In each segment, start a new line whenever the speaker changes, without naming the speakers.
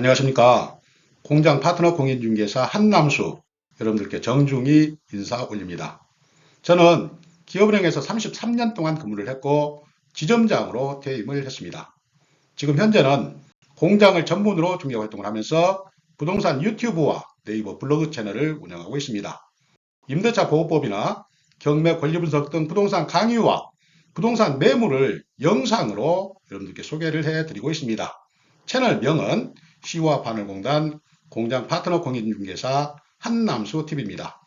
안녕하십니까. 공장 파트너 공인중개사 한남수 여러분들께 정중히 인사 올립니다. 저는 기업은행에서 33년 동안 근무를 했고 지점장으로 퇴임을 했습니다. 지금 현재는 공장을 전문으로 중개 활동을 하면서 부동산 유튜브와 네이버 블로그 채널을 운영하고 있습니다. 임대차 보호법이나 경매 권리 분석 등 부동산 강의와 부동산 매물을 영상으로 여러분들께 소개를 해드리고 있습니다. 채널 명은 시와 바늘공단 공장 파트너 공인중개사 한남수 TV입니다.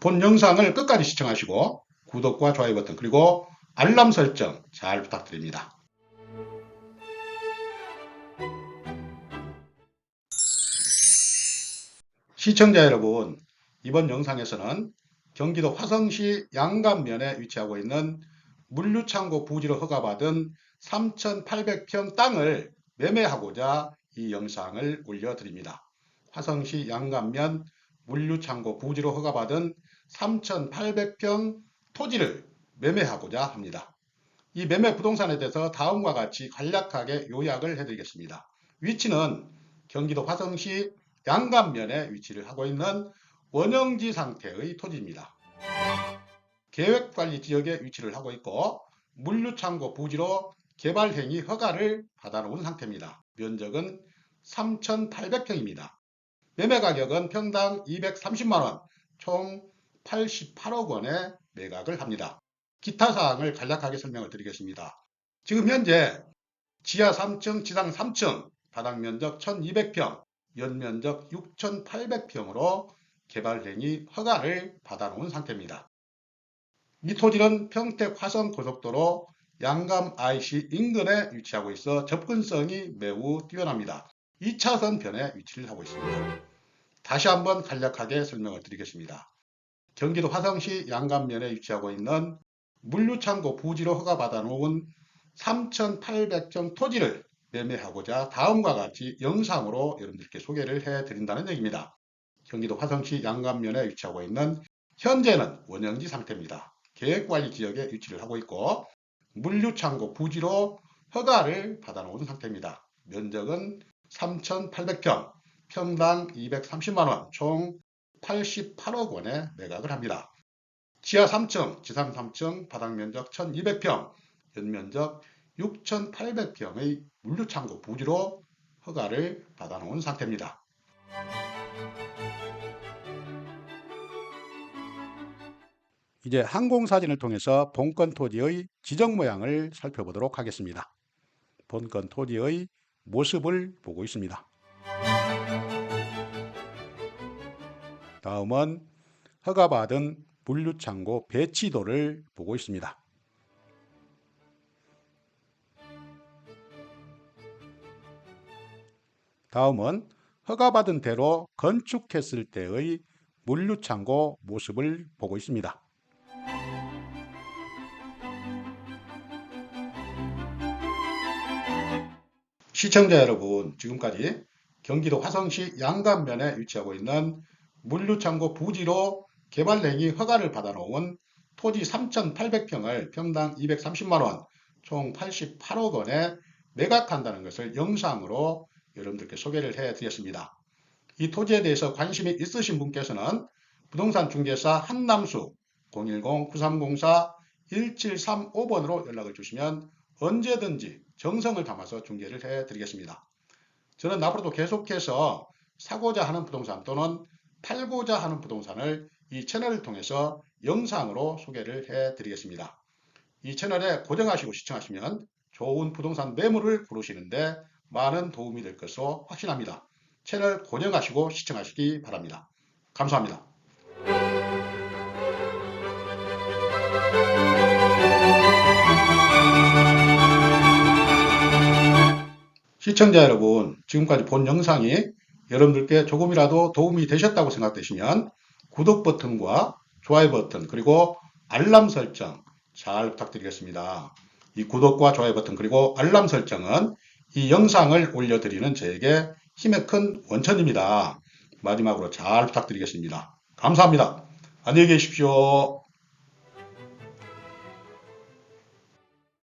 본 영상을 끝까지 시청하시고 구독과 좋아요 버튼 그리고 알람 설정 잘 부탁드립니다. 시청자 여러분, 이번 영상에서는 경기도 화성시 양감면에 위치하고 있는 물류창고 부지로 허가받은 3,800평 땅을 매매하고자 이 영상을 올려드립니다. 화성시 양감면 물류창고 부지로 허가받은 3,800평 토지를 매매하고자 합니다. 이 매매 부동산에 대해서 다음과 같이 간략하게 요약을 해드리겠습니다. 위치는 경기도 화성시 양감면에 위치를 하고 있는 원형지 상태의 토지입니다. 계획관리 지역에 위치를 하고 있고 물류창고 부지로 개발행위 허가를 받아놓은 상태입니다. 면적은 3,800평입니다. 매매 가격은 평당 230만원, 총 88억 원에 매각을 합니다. 기타 사항을 간략하게 설명을 드리겠습니다. 지금 현재 지하 3층, 지상 3층, 바닥 면적 1200평, 연면적 6800평으로 개발행위 허가를 받아놓은 상태입니다. 이 토지는 평택 화성 고속도로 양감 IC 인근에 위치하고 있어 접근성이 매우 뛰어납니다. 2차선 변에 위치를 하고 있습니다. 다시 한번 간략하게 설명을 드리겠습니다. 경기도 화성시 양감면에 위치하고 있는 물류창고 부지로 허가받아 놓은 3,800평 토지를 매매하고자 다음과 같이 영상으로 여러분들께 소개를 해 드린다는 얘기입니다. 경기도 화성시 양감면에 위치하고 있는 현재는 원형지 상태입니다. 계획관리 지역에 위치를 하고 있고 물류창고 부지로 허가를 받아놓은 상태입니다. 면적은 3,800평, 평당 230만원, 총 88억 원에 매각을 합니다. 지하 3층, 지상 3층, 바닥 면적 1200평, 연면적 6800평의 물류창고 부지로 허가를 받아놓은 상태입니다. 이제 항공사진을 통해서 본건 토지의 지정 모양을 살펴보도록 하겠습니다. 본건 토지의 모습을 보고 있습니다. 다음은 허가받은 물류창고 배치도를 보고 있습니다. 다음은 허가받은 대로 건축했을 때의 물류창고 모습을 보고 있습니다. 시청자 여러분, 지금까지 경기도 화성시 양감면에 위치하고 있는 물류창고 부지로 개발행위 허가를 받아놓은 토지 3,800평을 평당 230만원, 총 88억 원에 매각한다는 것을 영상으로 여러분들께 소개를 해드렸습니다. 이 토지에 대해서 관심이 있으신 분께서는 부동산 중개사 한남수 010-9304-1735번으로 연락을 주시면 언제든지 정성을 담아서 중개를 해드리겠습니다. 저는 앞으로도 계속해서 사고자 하는 부동산 또는 팔고자 하는 부동산을 이 채널을 통해서 영상으로 소개를 해드리겠습니다. 이 채널에 고정하시고 시청하시면 좋은 부동산 매물을 고르시는데 많은 도움이 될 것으로 확신합니다. 채널 고정하시고 시청하시기 바랍니다. 감사합니다. 시청자 여러분, 지금까지 본 영상이 여러분들께 조금이라도 도움이 되셨다고 생각되시면 구독 버튼과 좋아요 버튼 그리고 알람 설정 잘 부탁드리겠습니다. 이 구독과 좋아요 버튼 그리고 알람 설정은 이 영상을 올려드리는 저에게 힘의 큰 원천입니다. 마지막으로 잘 부탁드리겠습니다. 감사합니다. 안녕히 계십시오.